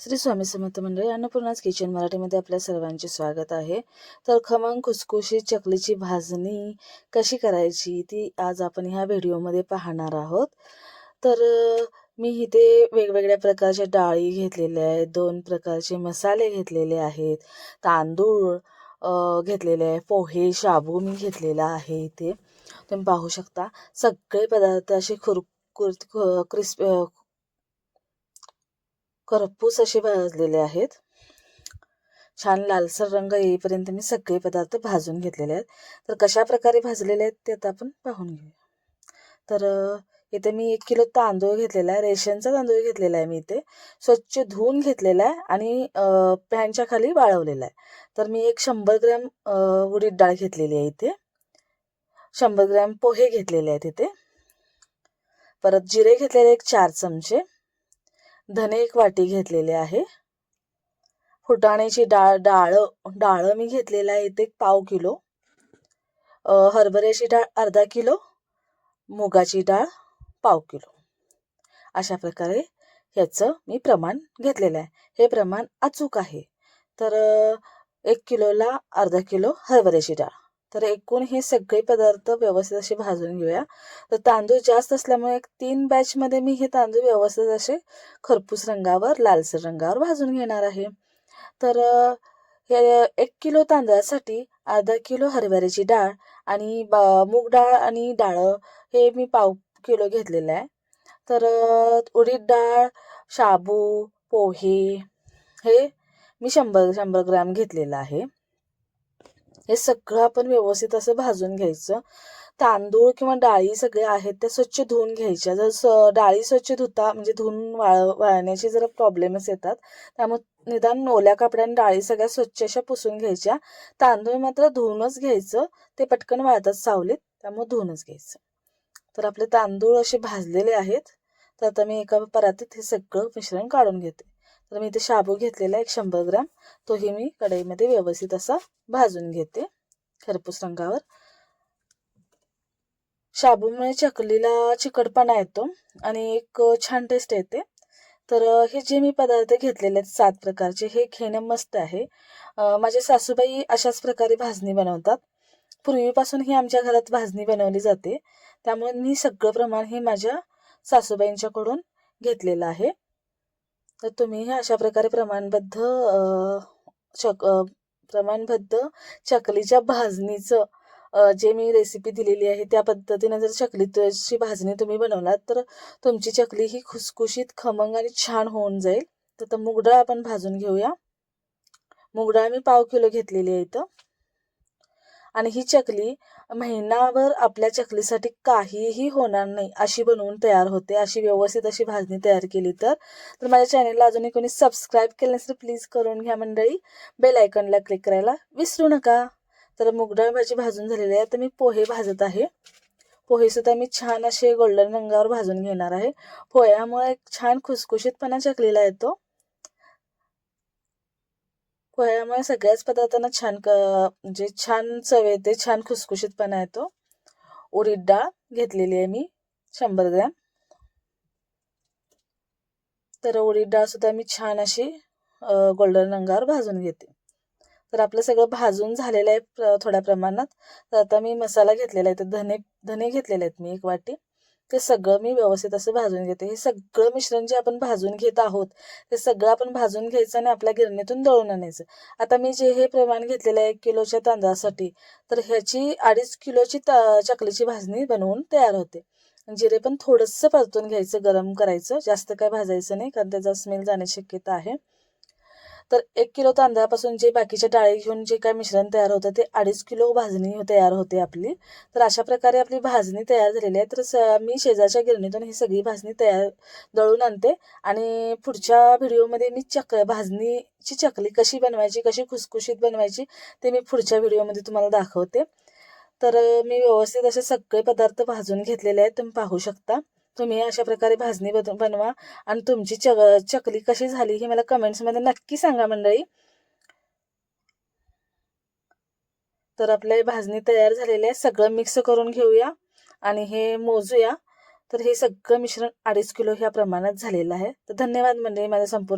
श्री स्वामी समर्थ मंडळी अन्नपूर्णाच किचन मराठीमध्ये आपल्या सर्वांचे स्वागत आहे. तर खमंग खुसखुशी चकलीची भाजणी कशी करायची ती आज आपण ह्या व्हिडिओमध्ये पाहणार आहोत. तर मी इथे वेगवेगळ्या प्रकारच्या डाळी घेतलेल्या आहेत दोन प्रकारचे मसाले घेतलेले आहेत तांदूळ घेतलेले आहे पोहे शाबू मी घेतलेला आहे इथे. तुम्ही पाहू शकता सगळे पदार्थ असे खुरकुर क्रिस्प करपूस असे भाजलेले आहेत. छान लालसर रंग येईपर्यंत मी सगळे पदार्थ भाजून घेतलेले आहेत. तर कशा प्रकारे भाजलेले आहेत ते आता आपण पाहून घेऊया तर इथे मी एक किलो तांदूळ घेतलेला आहे. रेशनचा तांदूळ घेतलेला आहे मी इथे. स्वच्छ धुवून घेतलेला आहे आणि पॅनच्या खाली वाळवलेला आहे. तर मी एक शंभर ग्रॅम उडीद डाळ घेतलेली आहे इथे. शंभर ग्रॅम पोहे घेतलेले आहेत इथे. परत जिरे घेतलेले एक चार चमचे. धने एक वाटी घेतलेले आहे. फुटाण्याची डाळ डाळ डाळ मी घेतलेलं आहे इथे एक पाव किलो. हरभऱ्याची डाळ अर्धा किलो मुगाची डाळ पाव किलो. अशा प्रकारे ह्याचं मी प्रमाण घेतलेलं आहे. हे प्रमाण अचूक आहे. तर एक किलोला अर्धा किलो हरभऱ्याची डाळ. तर एकूण हे सगळे पदार्थ व्यवस्थित असे भाजून घेऊया. तर तांदूळ जास्त असल्यामुळे एक तीन बॅचमध्ये मी हे तांदूळ व्यवस्थित असे खरपूस रंगावर लालसर रंगावर भाजून घेणार आहे. तर हे एक किलो तांदळासाठी अर्धा किलो हरभऱ्याची डाळ आणि बा मूग डाळ आणि डाळ हे मी पाव किलो घेतलेलं आहे. तर उडीद डाळ शाबू पोहे हे मी शंभर शंभर ग्रॅम घेतलेलं आहे. हे सगळं आपण व्यवस्थित असं भाजून घ्यायचं. तांदूळ किंवा डाळी सगळ्या आहेत त्या स्वच्छ धुवून घ्यायच्या. जर स डाळी स्वच्छ धुता म्हणजे धुवून वाळ वाळण्याचे जरा प्रॉब्लेमच येतात. त्यामुळे निदान ओल्या कपड्याने डाळी सगळ्या स्वच्छ अशा पुसून घ्यायच्या. तांदूळ मात्र धुवूनच घ्यायचं. ते पटकन वाळतात सावलीत त्यामुळे धुवूनच घ्यायचं. तर आपले तांदूळ असे भाजलेले आहेत. तर आता मी एका परातीत हे सगळं मिश्रण काढून घेते. तर मी इथे शाबू घेतलेला एक शंभर ग्राम. तोही मी कढईमध्ये व्यवस्थित असा भाजून घेते खरपूस रंगावर. शाबूमुळे चकलीला चिकटपणा येतो आणि एक छान टेस्ट येते. तर हे जे मी पदार्थ घेतलेले आहेत सात प्रकारचे हे घेणं मस्त आहे. माझे सासूबाई अशाच प्रकारे भाजणी बनवतात. पूर्वीपासून ही आमच्या घरात भाजणी बनवली जाते. त्यामुळे मी सगळं प्रमाण हे माझ्या सासूबाईंच्याकडून घेतलेलं आहे. तर तुम्ही हे अशा प्रकारे प्रमाणबद्ध चक प्रमाणबद्ध चकलीच्या भाजणीचं जे मी रेसिपी दिलेली आहे त्या पद्धतीने जर चकलीची भाजणी तुम्ही बनवलात तर तुमची चकली ही खुसखुशीत खमंग आणि छान होऊन जाईल. तर आता मुगडाळ आपण भाजून घेऊया. मुगडाळ मी पाव किलो घेतलेली आहे इथं. आणि ही चकली महिनाभर आपल्या चकलीसाठी काहीही होणार नाही अशी बनवून तयार होते. अशी व्यवस्थित अशी भाजणी तयार केली तर. तर माझ्या चॅनलला अजूनही कोणी सबस्क्राईब केलं नसेल तर प्लीज करून घ्या मंडळी. बेल आयकॉनला क्लिक करायला विसरू नका. तर मुगडाळ भाजी भाजून झालेली आहे. तर मी पोहे भाजत आहे. पोहेसुद्धा मी छान असे गोल्डन रंगावर भाजून घेणार आहे. पोह्यामुळे एक छान खुसखुशीतपणा चकलीला येतो. पोह्यामुळे सगळ्याच पदार्थांना छान क म्हणजे छान चव येते छान खुसखुशीतपणा येतो. उडीद डाळ घेतलेली आहे मी शंभर ग्रॅम. तर उडीद डाळ सुद्धा मी छान अशी गोल्डन रंगावर भाजून घेते. तर आपलं सगळं भाजून झालेलं आहे प्र थोड्या प्रमाणात. तर आता मी मसाला घेतलेला आहे तर धने धने घेतलेले आहेत मी एक वाटी. ते सगळं मी व्यवस्थित असं भाजून घेते. हे सगळं मिश्रण जे आपण भाजून घेत आहोत ते सगळं आपण भाजून घ्यायचं आणि आपल्या गिरणीतून दळून आणायचं. आता मी जे हे प्रमाण घेतलेलं आहे एक किलोच्या तांदळासाठी तर ह्याची अडीच किलोची त चकलीची भाजणी बनवून तयार होते. जिरे पण थोडंसं परतून घ्यायचं गरम करायचं. जास्त काय भाजायचं नाही कारण त्याचा स्मेल जाण्याची शक्यता आहे. तर एक किलो तांदळापासून जे बाकीच्या डाळी घेऊन जे काय मिश्रण तयार होतं ते अडीच किलो भाजणी तयार होते आपली. तर अशा प्रकारे आपली भाजणी तयार झालेली आहे. तर स मी शेजारच्या गिरणीतून ही सगळी भाजणी तयार दळून आणते. आणि पुढच्या व्हिडिओमध्ये मी चक भाजणीची चकली कशी बनवायची कशी खुसखुशीत बनवायची ते मी पुढच्या व्हिडिओमध्ये तुम्हाला दाखवते. तर मी व्यवस्थित असे सगळे पदार्थ भाजून घेतलेले आहेत. तुम्ही पाहू शकता. तुम्ही अशा प्रकारे भाजणी बन बनवा. आणि तुमची चक चकली कशी झाली हे मला कमेंट्समध्ये नक्की सांगा मंडळी. तर आपल्या भाजणी तयार झालेले आहे सगळं मिक्स करून घेऊया आणि हे मोजूया. तर हे सगळं मिश्रण अडीच किलो ह्या प्रमाणात झालेलं आहे. तर धन्यवाद मंडळी माझ्या संपूर्ण